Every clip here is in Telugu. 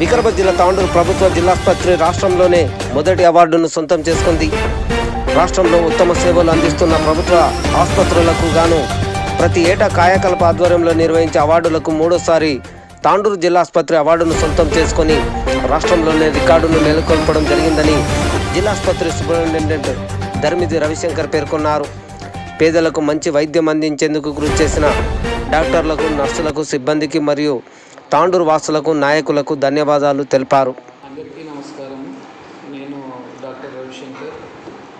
వికారాబాద్ జిల్లా తాండూరు ప్రభుత్వ జిల్లాస్పత్రి రాష్ట్రంలోనే మొదటి అవార్డును సొంతం చేసుకుంది. రాష్ట్రంలో ఉత్తమ సేవలు అందిస్తున్న ప్రభుత్వ ఆసుపత్రులకు గాను ప్రతి ఏటా కాయకల్ప ఆధ్వర్యంలో నిర్వహించే అవార్డులకు మూడోసారి తాండూరు జిల్లా ఆసుపత్రి అవార్డును సొంతం చేసుకుని రాష్ట్రంలోనే రికార్డును నెలకొల్పడం జరిగిందని జిల్లాస్పత్రి సూపరింటెండెంట్ ధర్మిది రవిశంకర్ పేర్కొన్నారు. పేదలకు మంచి వైద్యం అందించేందుకు కృషి చేసిన డాక్టర్లకు నర్సులకు సిబ్బందికి మరియు తాండూరు వాసులకు నాయకులకు ధన్యవాదాలు తెలిపారు. అందరికీ నమస్కారం. నేను doctor Ravishankar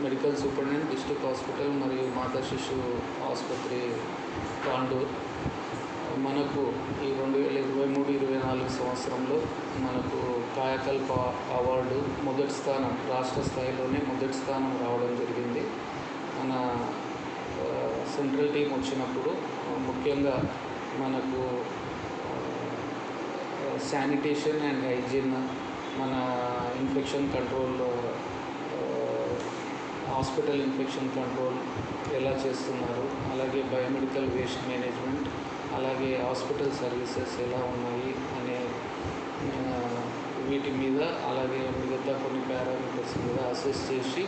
medical superintendent district hospital మరియు మాతా శిశు ఆసుపత్రి తాండూర్. మనకు ఈ రెండు వేల ఇరవై మూడు ఇరవై నాలుగు సంవత్సరంలో మనకు కాయకల్ప అవార్డు మొదటి స్థానం రాష్ట్ర స్థాయిలోనే మొదటి స్థానం రావడం జరిగింది. మన సెంట్రల్ టీం వచ్చినప్పుడు ముఖ్యంగా మనకు శానిటేషన్ అండ్ హైజీన్ మన infection control hospital infection control ఎలా చేస్తున్నారు? అలాగే బయోమెడికల్ వేస్ట్ మేనేజ్మెంట్ అలాగే హాస్పిటల్ సర్వీసెస్ ఎలా ఉన్నాయి అనే వీటి మీద అలాగే మిగతా కొన్ని పారామీటర్స్ మీద అసెస్ చేసి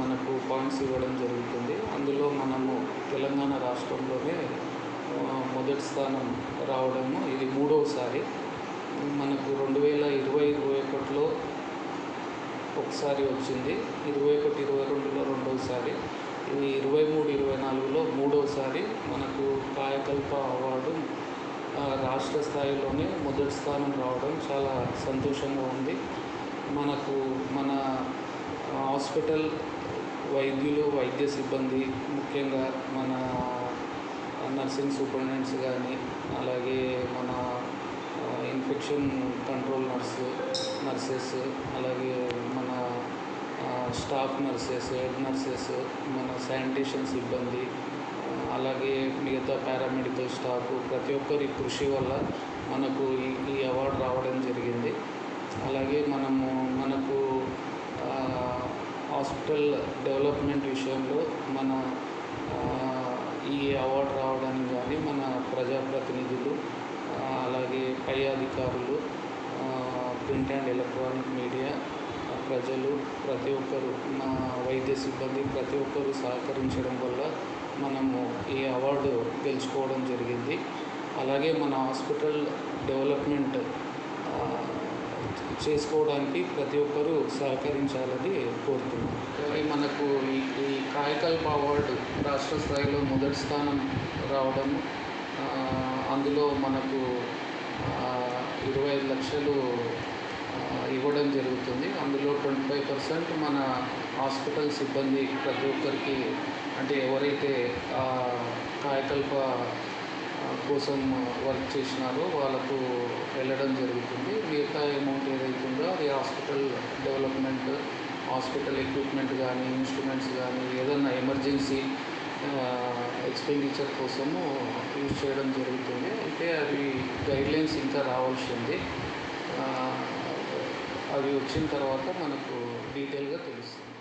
మనకు పాయింట్స్ ఇవ్వడం జరుగుతుంది. అందులో మనము తెలంగాణ రాష్ట్రంలోనే మొదటి స్థానం రావడము ఇది మూడవసారి మనకు రెండు వేల ఇరవై ఇరవై ఒకటిలో ఒకసారి వచ్చింది. ఇరవై ఒకటి ఇరవై రెండులో రెండవసారి ఇది ఇరవై మూడు ఇరవై నాలుగులో మూడోసారి మనకు కాయకల్ప అవార్డు రాష్ట్ర స్థాయిలోనే మొదటి స్థానం రావడం చాలా సంతోషంగా ఉంది. మనకు మన హాస్పిటల్ వైద్యులు వైద్య సిబ్బంది ముఖ్యంగా మన నర్సింగ్ సూపరింటెండెంట్స్ కానీ అలాగే మన ఇన్ఫెక్షన్ కంట్రోల్ నర్సు నర్సెస్ అలాగే మన స్టాఫ్ నర్సెస్ హెడ్ నర్సెస్ మన శానిటేషన్ సిబ్బంది అలాగే మిగతా పారామెడికల్ స్టాఫ్ ప్రతి ఒక్కరి కృషి వల్ల మనకు ఈ ఈ అవార్డు రావడం జరిగింది. అలాగే మనము మనకు హాస్పిటల్ డెవలప్మెంట్ విషయంలో మన ఈ అవార్డు రావడానికి కానీ మన ప్రజాప్రతినిధులు అలాగే పై అధికారులు ప్రింట్ అండ్ ఎలక్ట్రానిక్ మీడియా ప్రజలు ప్రతి ఒక్కరు మా వైద్య సిబ్బంది ప్రతి ఒక్కరు సహకరించడం వల్ల మనము ఈ అవార్డు గెలుచుకోవడం జరిగింది. అలాగే మన హాస్పిటల్ డెవలప్మెంట్ చేసుకోవడానికి ప్రతి ఒక్కరూ సహకరించాలని కోరుతున్నాం. అలాగే మనకు ఈ ఈ కాయకల్ప అవార్డు రాష్ట్ర స్థాయిలో మొదటి స్థానం రావడం అందులో మనకు ఇరవై ఐదు లక్షలు ఆ, ఇవ్వడం జరుగుతుంది అందులో ట్వంటీ ఫైవ్ పర్సెంట్ మన హాస్పిటల్ సిబ్బంది ప్రతి ఒక్కరికి అంటే ఎవరైతే కాయకల్ప కోసం వర్క్ చేసినారో వాళ్ళకు వెళ్ళడం జరుగుతుంది. మిగతా అమౌంట్ ఏదైతుందో అది హాస్పిటల్ డెవలప్మెంట్ హాస్పిటల్ ఎక్విప్మెంట్ కానీ ఇన్స్ట్రుమెంట్స్ కానీ ఏదన్నా ఎమర్జెన్సీ ఎక్స్పెండిచర్ కోసము యూజ్ చేయడం జరుగుతుంది. అయితే అవి గైడ్లైన్స్ ఇంకా రావాల్సి ఉంది. అవి వచ్చిన తర్వాత మనకు డీటెయిల్గా తెలుస్తుంది.